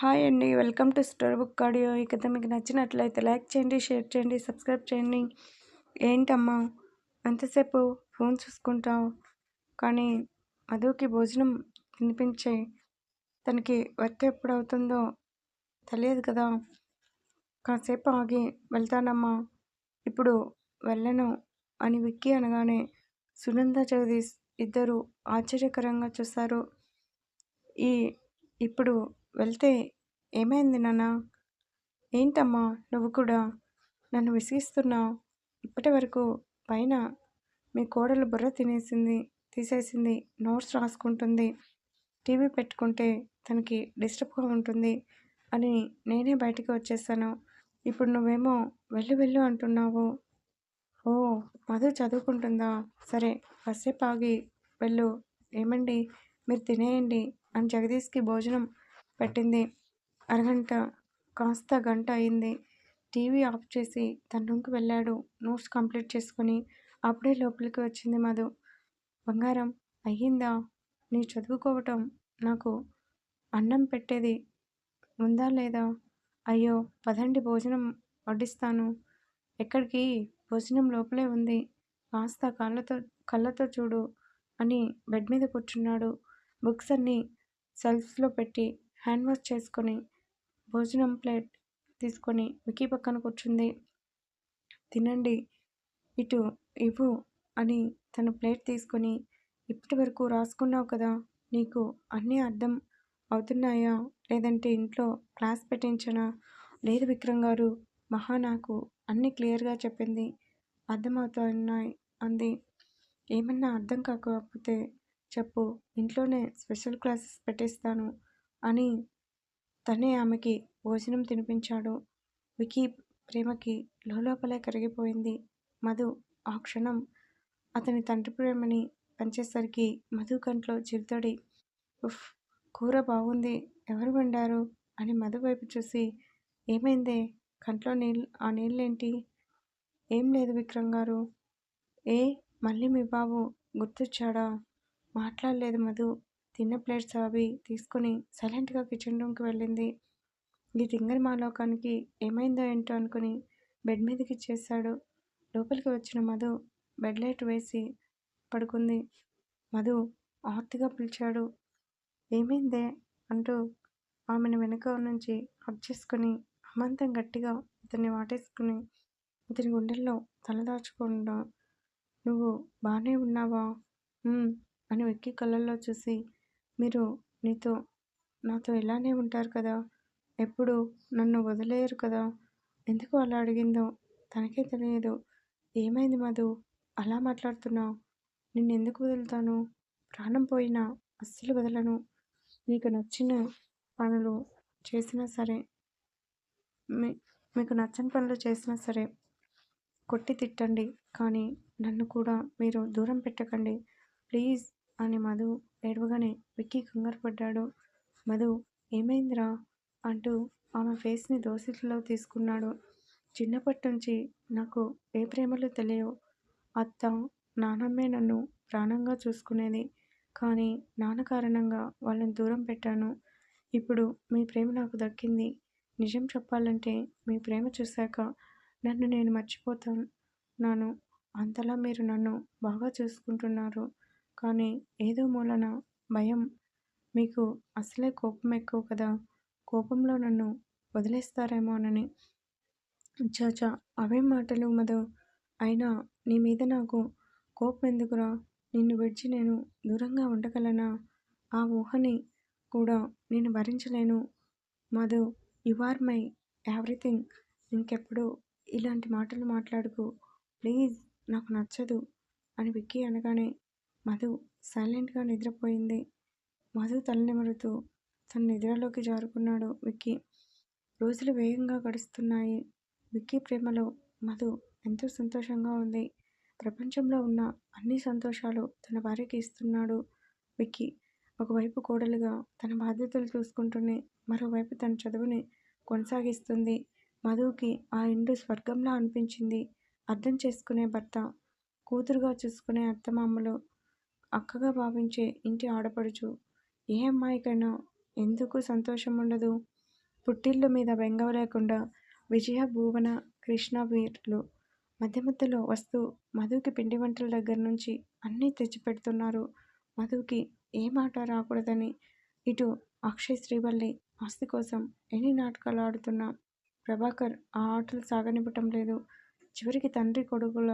Hi అండి welcome to store book audio. ఈ కథ మీకు నచ్చినట్లయితే లైక్ చేయండి షేర్ చేయండి సబ్స్క్రైబ్ చేయండి. ఏంటమ్మా అంతసేపు ఫోన్ చూసుకుంటావు? కానీ మధుకి భోజనం తినిపించే తనకి వర్క్ ఎప్పుడు అవుతుందో తెలియదు కదా. కాసేపు ఆగి వెళ్తానమ్మా. ఇప్పుడు వెళ్ళను అని విక్కి అనగానే సునంద జగదీష్ ఇద్దరు ఆశ్చర్యకరంగా చూశారు. ఈ ఇప్పుడు వెళ్తే ఏమైంది నాన్న? ఏంటమ్మా నువ్వు కూడా? నన్ను విసిగిస్తున్నావు. ఇప్పటి వరకు పైన మీ కోడలు బుర్ర తినేసింది తీసేసింది నోట్స్ రాసుకుంటుంది టీవీ పెట్టుకుంటే తనకి డిస్టర్బ్గా ఉంటుంది అని నేనే బయటికి వచ్చేసాను. ఇప్పుడు నువ్వేమో వెళ్ళు వెళ్ళు అంటున్నావు. ఓ మధు చదువుకుంటుందా? సరే కాసేపు ఆగి వెళ్ళు. ఏమండి? మీరు తినేయండి అని జగదీష్కి భోజనం పెట్టింది. అరగంట కాస్త గంట అయింది. టీవీ ఆఫ్ చేసి తన రూమ్కి వెళ్ళాడు. నోట్స్ కంప్లీట్ చేసుకుని అప్పుడే లోపలికి వచ్చింది మధు. బంగారం అయ్యిందా? నీ చదువుకోవటం నాకు అన్నం పెట్టేది ఉందా లేదా? అయ్యో పదండి భోజనం వడ్డిస్తాను. ఎక్కడికి? భోజనం లోపలే ఉంది. కాస్త కళ్ళతో కళ్ళతో చూడు అని బెడ్ మీద కూర్చున్నాడు. బుక్స్ అన్నీ సెల్ఫ్స్లో పెట్టి హ్యాండ్ వాష్ చేసుకొని భోజనం ప్లేట్ తీసుకొని వికీ పక్కన కూర్చుంది. తినండి ఇటు ఇవ్వు అని తన ప్లేట్ తీసుకొని ఇప్పటి వరకు రాసుకున్నావు కదా నీకు అన్నీ అర్థం అవుతున్నాయా? లేదంటే ఇంట్లో క్లాస్ పెట్టించనా? లేదు విక్రమ్ గారు మహా నాకు అన్నీ క్లియర్గా చెప్పింది. అర్థమవుతున్నాయి అంది. ఏమన్నా అర్థం కాకపోతే చెప్పు ఇంట్లోనే స్పెషల్ క్లాసెస్ పెట్టిస్తాను. అని తనే ఆమెకి భోజనం తినిపించాడు. వికీ ప్రేమకి లోపలే కరిగిపోయింది. మధు ఆ క్షణం అతని తండ్రి ప్రేమని పంచేసరికి మధు కంట్లో చిరుతడి. ఉఫ్ కూర బాగుంది ఎవరు వండారు? అని మధు వైపు చూసి ఏమైందే? కంట్లో నీళ్ళు ఆ నీళ్ళేంటి? ఏం లేదు విక్రమ్ గారు. ఏ? మళ్ళీ మీ బాబు గుర్తొచ్చాడా? మాట్లాడలేదు మధు. తిన్న ప్లేట్స్ అవి తీసుకుని సైలెంట్గా కిచెన్ రూమ్కి వెళ్ళింది. ఈ తింగరి మాలోకానికి ఏమైందో ఏంటో అనుకుని బెడ్ మీదకి చేశాడు లోపలికి వచ్చిన మధు బెడ్ లైట్ వేసి పడుకుంది. మధు ఆర్తిగా పిలిచాడు. ఏమైందే? అంటూ ఆమెను వెనుక నుంచి హక్ చేసుకుని అమంతం గట్టిగా అతన్ని వాటేసుకుని అతని గుండెల్లో తలదాచుకుండా నువ్వు బాగానే ఉన్నావా? అని వెక్కి కళ్ళల్లో చూసి మీరు నీతో నాతో ఇలానే ఉంటారు కదా? ఎప్పుడు నన్ను వదిలేయరు కదా? ఎందుకు అలా అడిగిందో తనకే తెలియదు. ఏమైంది మధు? అలా మాట్లాడుతున్నావు. నిన్నెందుకు వదులుతాను? ప్రాణం పోయినా అస్సలు వదలను. నీకు నచ్చిన పనులు చేసినా సరే మీ మీకు నచ్చని పనులు చేసినా సరే కొట్టి తిట్టండి. కానీ నన్ను కూడా మీరు దూరం పెట్టకండి. ప్లీజ్ అని మధు ఏడవగానే విక్కీ కంగారు పడ్డాడు. మధు ఏమైందిరా? అంటూ ఆమె ఫేస్ని దోసిట్లో తీసుకున్నాడు. చిన్నప్పటి నుంచి నాకు ఏ ప్రేమలు తెలియవు. అత్త నానమ్మే నన్ను ప్రాణంగా చూసుకునేది. కానీ నాన్న కారణంగా వాళ్ళని దూరం పెట్టాను. ఇప్పుడు మీ ప్రేమ నాకు దక్కింది. నిజం చెప్పాలంటే మీ ప్రేమ చూశాక నన్ను నేను మర్చిపోతాను. నాను అంతలా మీరు నన్ను బాగా చూసుకుంటున్నారు. కానీ ఏదో మూలన భయం. మీకు అసలే కోపం ఎక్కువ కదా? కోపంలో నన్ను వదిలేస్తారేమోనని. చాచా అవే మాటలు మధు. అయినా నీ మీద నాకు కోపం ఎందుకురా? నిన్ను విడిచి నేను దూరంగా ఉండగలనా? ఆ ఊహని కూడా నేను భరించలేను. Madhu you are my everything. ఇంకెప్పుడు ఇలాంటి మాటలు మాట్లాడుకు. ప్లీజ్ నాకు నచ్చదు అని విక్కీ అనగానే మధు సైలెంట్గా నిద్రపోయింది. మధు తలనిమరుతూ తన నిద్రలోకి జారుకున్నాడు విక్కీ. రోజులు వేగంగా గడుస్తున్నాయి. విక్కీ ప్రేమలో మధు ఎంతో సంతోషంగా ఉంది. ప్రపంచంలో ఉన్న అన్ని సంతోషాలు తన భార్యకి ఇస్తున్నాడు విక్కీ. ఒకవైపు కోడలుగా తన బాధ్యతలు చూసుకుంటూనే మరోవైపు తన చదువుని కొనసాగిస్తుంది. మధుకి ఆ ఇండు స్వర్గంలా అనిపించింది. అర్థం చేసుకునే భర్త కూతురుగా చూసుకునే అత్తమామలు అక్కగా భావించే ఇంటి ఆడపడుచు ఏ అమ్మాయికైనా ఎందుకు సంతోషం ఉండదు పుట్టిల్లు మీద బెంగ లేకుండా విజయ భువన కృష్ణ వీర్లు మధ్య మధ్యలో వస్తూ మధుకి పిండి వంటల దగ్గర నుంచి అన్నీ తెచ్చిపెడుతున్నారు. మధుకి ఏ మాట రాకూడదని ఇటు అక్షయ్ శ్రీవల్లి ఆస్తి కోసం ఎన్ని నాటకాలు ఆడుతున్నా ప్రభాకర్ ఆ ఆటలు సాగనివ్వటం లేదు. చివరికి తండ్రి కొడుకుల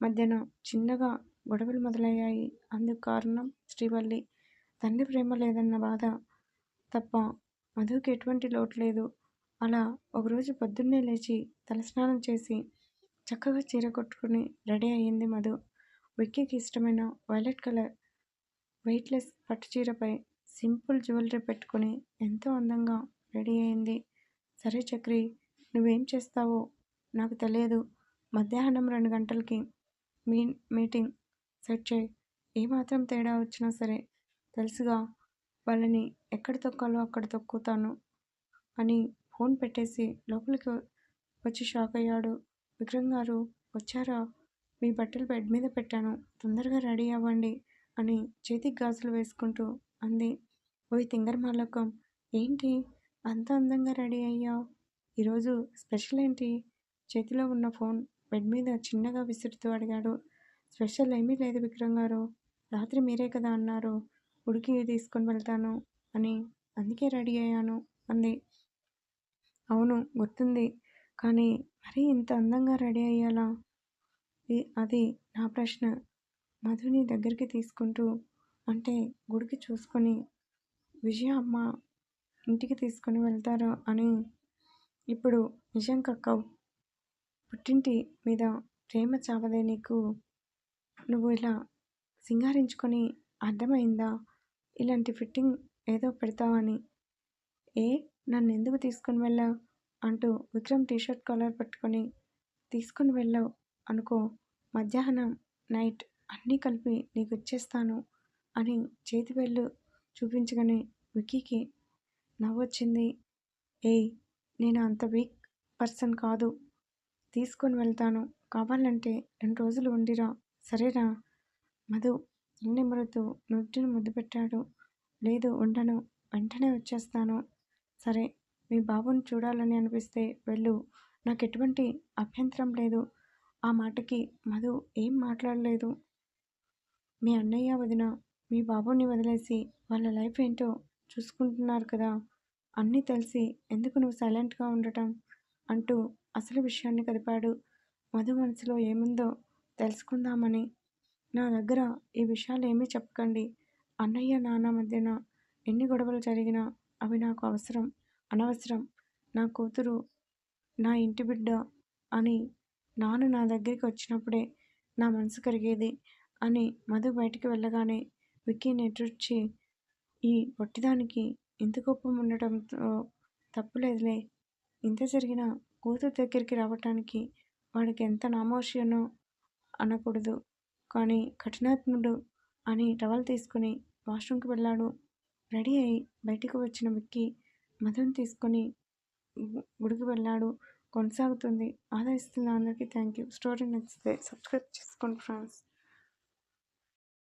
మధ్యన చిన్నగా గొడవలు మొదలయ్యాయి. అందుకు కారణం శ్రీవల్లి. తండ్రి ప్రేమ లేదన్న బాధ తప్ప మధుకి ఎటువంటి లోటు లేదు. అలా ఒకరోజు పొద్దున్నే లేచి తలస్నానం చేసి చక్కగా చీర కొట్టుకుని రెడీ అయ్యింది మధు. విక్కీకి ఇష్టమైన వైలెట్ కలర్ వెయిట్లెస్ పట్టు చీరపై సింపుల్ జ్యువెలరీ పెట్టుకుని ఎంతో అందంగా రెడీ అయింది సరే చక్రి నువ్వేం చేస్తావో నాకు తెలియదు. మధ్యాహ్నం రెండు గంటలకి మీ మీటింగ్ సెట్ చేయి. ఏమాత్రం తేడా వచ్చినా సరే తెలుసుగా వాళ్ళని ఎక్కడ తొక్కాలో అక్కడ తొక్కుతాను అని ఫోన్ పెట్టేసి లోపలికి వచ్చి షాక్ అయ్యాడు. విక్రమ్ గారు వచ్చారా? మీ బట్టలు బెడ్ మీద పెట్టాను. తొందరగా రెడీ అవ్వండి అని చేతికి గాజులు వేసుకుంటూ అంది. ఓయ్ తింగర్ మాలకం ఏంటి అంత అందంగా రెడీ అయ్యావు? ఈరోజు స్పెషల్ ఏంటి? చేతిలో ఉన్న ఫోన్ బెడ్ మీద చిన్నగా విసురుతూ అడిగాడు. స్పెషల్ ఏమీ లేదు విక్రమ్ గారు. రాత్రి మీరే కదా అన్నారు. ఉడికి తీసుకొని వెళ్తాను అని అందుకే రెడీ అయ్యాను అంది. అవును గుర్తుంది. కానీ మరీ ఇంత అందంగా రెడీ అయ్యాలా? అది నా ప్రశ్న. మధుని దగ్గరికి తీసుకుంటూ అంటే గుడికి చూసుకొని విజయ అమ్మ ఇంటికి తీసుకొని వెళ్తారు అని. ఇప్పుడు నిజం కక్కవు పుట్టింటి మీద ప్రేమ చావదే నీకు? నువ్వు ఇలా సింగారించుకొని అర్థమైందా? ఇలాంటి ఫిట్టింగ్ ఏదో పెడతావని. ఏ? నన్ను ఎందుకు తీసుకొని వెళ్ళావు? అంటూ విక్రమ్ టీషర్ట్ కాలర్ పట్టుకొని తీసుకొని వెళ్ళావు అనుకో. మధ్యాహ్నం నైట్ అన్నీ కలిపి నీకు ఇచ్చేస్తాను అని చేతి వెళ్ళు చూపించగానే విక్కీకి నవ్వొచ్చింది. ఏయ్ నేను అంత వీక్ పర్సన్ కాదు. తీసుకొని వెళ్తాను. కావాలంటే రెండు రోజులు ఉండిరా. సరేనా మధు నిమ్మరుతూ నువ్వును ముద్దు పెట్టాడు. లేదు ఉండను. వెంటనే వచ్చేస్తాను. సరే మీ బాబుని చూడాలని అనిపిస్తే వెళ్ళు. నాకు ఎటువంటి అభ్యంతరం లేదు. ఆ మాటకి మధు ఏం మాట్లాడలేదు. మీ అన్నయ్య వదిన మీ బాబుని వదిలేసి వాళ్ళ లైఫ్ ఏంటో చూసుకుంటున్నారు కదా. అన్నీ తెలిసి ఎందుకు నువ్వు సైలెంట్గా ఉండటం? అంటూ అసలు విషయాన్ని కదిపాడు. మధు మనసులో ఏముందో తెలుసుకుందామని. నా దగ్గర ఈ విషయాలు ఏమీ చెప్పకండి. అన్నయ్య నాన్న మధ్యన ఎన్ని గొడవలు జరిగినా అవి నాకు అవసరం అనవసరం. నా కూతురు నా ఇంటి బిడ్డ అని నాన్న నా దగ్గరికి వచ్చినప్పుడే నా మనసు కరిగేది అని మధు బయటికి వెళ్ళగానే విక్కీ నెట్రుచ్చి ఈ పొట్టిదానికి ఇంత కోపం ఉండటంతో తప్పులేదులే. ఇంత జరిగినా కూతురు దగ్గరికి రావటానికి వాడికి ఎంత నామోషియనో అనకూడదు. కానీ కఠినాత్ముడు అని టవల్ తీసుకుని వాష్రూమ్కి వెళ్ళాడు. రెడీ అయి బయటికి వచ్చిన విక్కీ మధుని తీసుకొని గుడికి వెళ్ళాడు. కొనసాగుతుంది. ఆదరిస్తున్న అందరికీ థ్యాంక్ యూ స్టోరీ నచ్చితే సబ్స్క్రైబ్ చేసుకోండి ఫ్రెండ్స్.